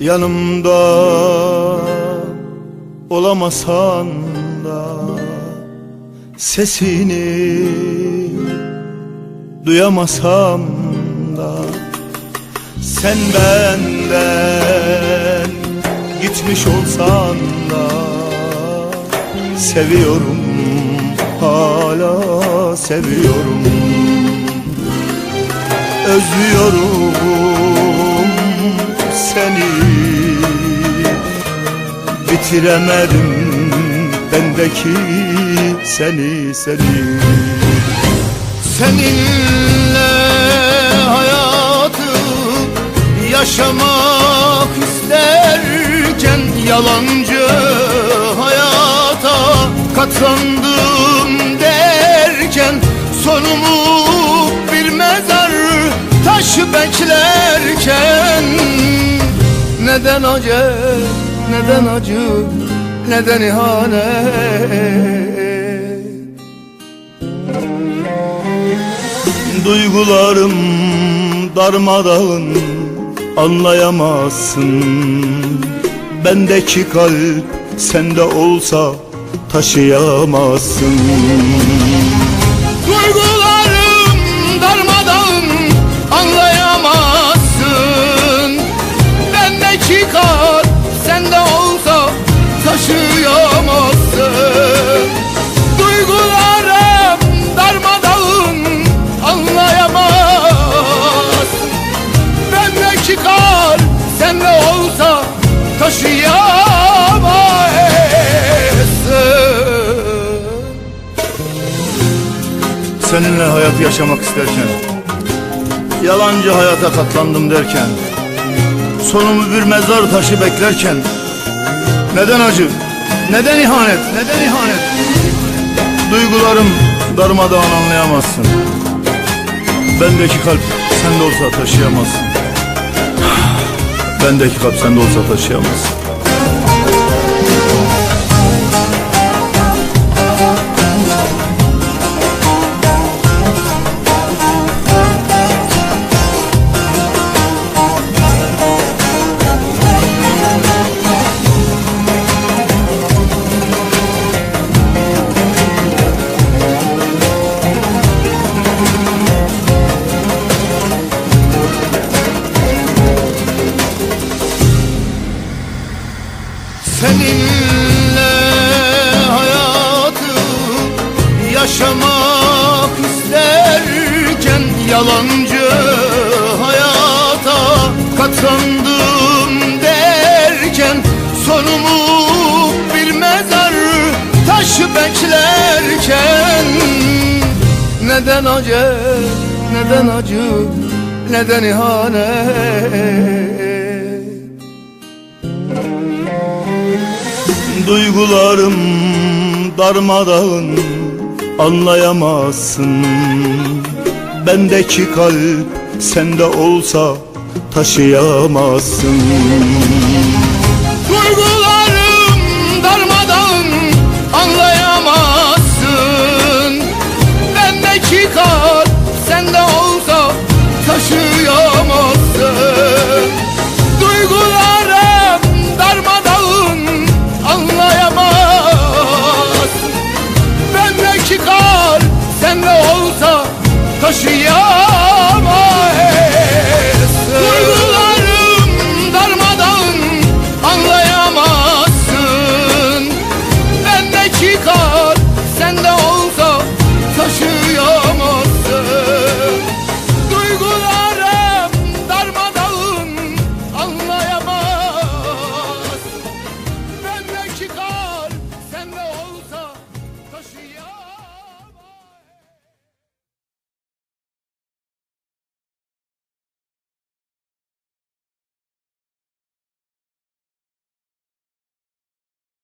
Yanımda olamasan da Sesini duyamasam da Sen benden gitmiş olsan da Seviyorum hala seviyorum. Özlüyorum seni. Bitiremedim bendeki seni seni. Seninle hayatı yaşamak isterken Yalancı hayata katlandım derken Sonumu Neden acı, neden acı, neden ihanet Duygularım darmadağın anlayamazsın. Bendeki kalp sende olsa taşıyamazsın kalp sende olsa taşıyamazsın Seninle hayat yaşamak isterken Yalancı hayata katlandım derken Sonumu bir mezar taşı beklerken Neden acı, neden ihanet, neden ihanet? Duygularım darmadağın anlayamazsın. Bendeki kalp sende olsa taşıyamazsın Bendeki kalp sende olsa taşıyamazsın katlandım derken Sonumu bir mezar taşı beklerken. Neden acı, neden acı, neden ihanet Duygularım darmadağın anlayamazsın. Bendeki kalp sende olsa taşıyamazsın